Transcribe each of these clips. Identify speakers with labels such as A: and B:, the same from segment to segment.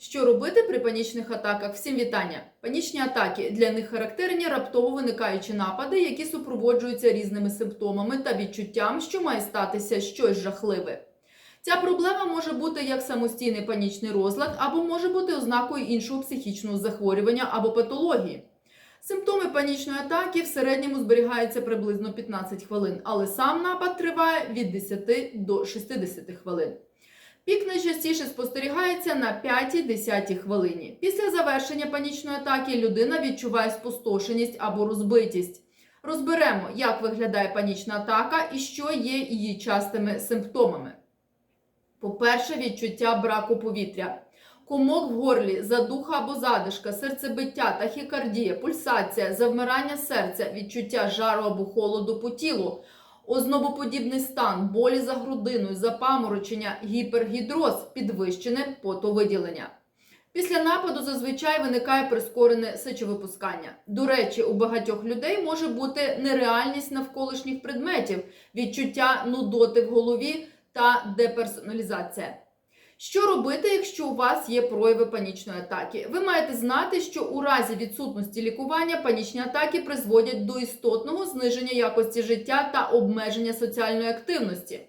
A: Що робити при панічних атаках? Всім вітання! Панічні атаки для них характерні раптово виникаючі напади, які супроводжуються різними симптомами та відчуттям, що має статися щось жахливе. Ця проблема може бути як самостійний панічний розлад, або може бути ознакою іншого психічного захворювання або патології. Симптоми панічної атаки в середньому зберігаються приблизно 15 хвилин, але сам напад триває від 10 до 60 хвилин. Пік найчастіше спостерігається на 5-10 хвилині. Після завершення панічної атаки людина відчуває спустошеність або розбитість. Розберемо, як виглядає панічна атака і що є її частими симптомами. По-перше, відчуття браку повітря. Комок в горлі, задуха або задишка, серцебиття, тахікардія, пульсація, завмирання серця, відчуття жару або холоду по тілу, ознобоподібний стан, болі за грудиною, запаморочення, гіпергідроз, підвищене потовиділення. Після нападу зазвичай виникає прискорене сечовипускання. До речі, у багатьох людей може бути нереальність навколишніх предметів, відчуття нудоти в голові та деперсоналізація. Що робити, якщо у вас є прояви панічної атаки? Ви маєте знати, що у разі відсутності лікування панічні атаки призводять до істотного зниження якості життя та обмеження соціальної активності.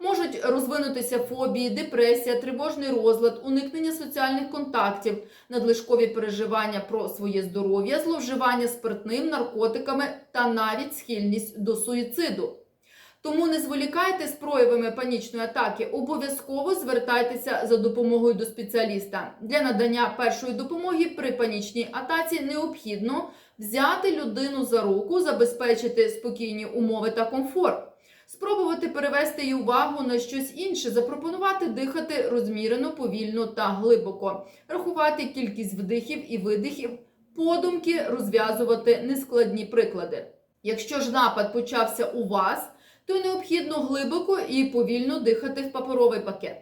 A: Можуть розвинутися фобії, депресія, тривожний розлад, уникнення соціальних контактів, надлишкові переживання про своє здоров'я, зловживання спиртним, наркотиками та навіть схильність до суїциду. Тому не зволікайте з проявами панічної атаки, обов'язково звертайтеся за допомогою до спеціаліста. Для надання першої допомоги при панічній атаці необхідно взяти людину за руку, забезпечити спокійні умови та комфорт, спробувати перевести її увагу на щось інше, запропонувати дихати розмірено, повільно та глибоко, рахувати кількість вдихів і видихів, подумки розв'язувати нескладні приклади. Якщо ж напад почався у вас, то необхідно глибоко і повільно дихати в паперовий пакет.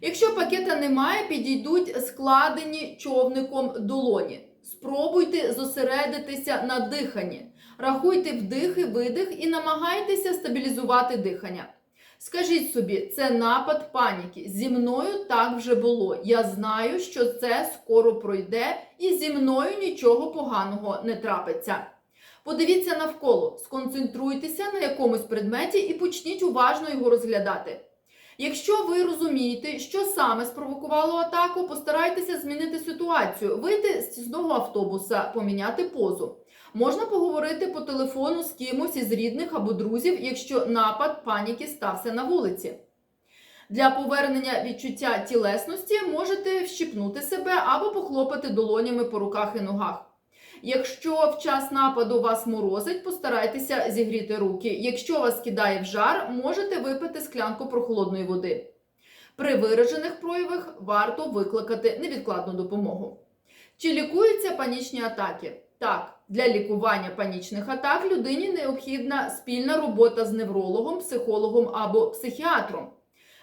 A: Якщо пакета немає, підійдуть складені човником долоні. Спробуйте зосередитися на диханні. Рахуйте вдих і видих і намагайтеся стабілізувати дихання. Скажіть собі, це напад паніки. Зі мною так вже було. Я знаю, що це скоро пройде, і зі мною нічого поганого не трапиться. Подивіться навколо, сконцентруйтеся на якомусь предметі і почніть уважно його розглядати. Якщо ви розумієте, що саме спровокувало атаку, постарайтеся змінити ситуацію, вийти з тісного автобуса, поміняти позу. Можна поговорити по телефону з кимось із рідних або друзів, якщо напад паніки стався на вулиці. Для повернення відчуття тілесності можете вщипнути себе або похлопати долонями по руках і ногах. Якщо в час нападу вас морозить, постарайтеся зігріти руки. Якщо вас кидає в жар, можете випити склянку прохолодної води. При виражених проявах варто викликати невідкладну допомогу. Чи лікуються панічні атаки? Так, для лікування панічних атак людині необхідна спільна робота з неврологом, психологом або психіатром.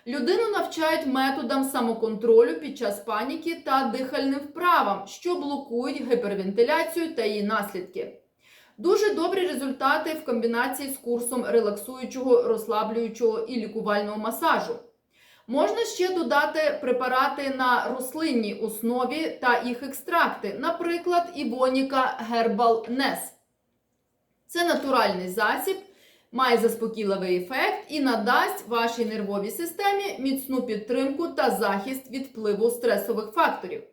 A: Людину навчають методам самоконтролю під час паніки та дихальним вправам, що блокують гіпервентиляцію та її наслідки. Дуже добрі результати в комбінації з курсом релаксуючого, розслаблюючого і лікувального масажу. Можна ще додати препарати на рослинній основі та їх екстракти, наприклад, Ібоніка Herbal Ness. Це натуральний засіб має заспокійливий ефект і надасть вашій нервовій системі міцну підтримку та захист від впливу стресових факторів.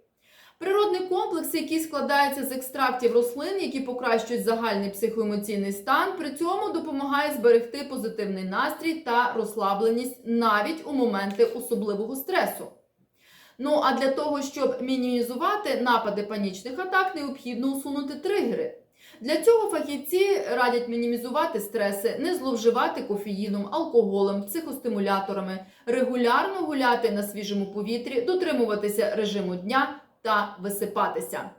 A: Природний комплекс, який складається з екстрактів рослин, які покращують загальний психоемоційний стан, при цьому допомагає зберегти позитивний настрій та розслабленість навіть у моменти особливого стресу. Ну а для того, щоб мінімізувати напади панічних атак, необхідно усунути тригери. Для цього фахівці радять мінімізувати стреси, не зловживати кофеїном, алкоголем, психостимуляторами, регулярно гуляти на свіжому повітрі, дотримуватися режиму дня та висипатися.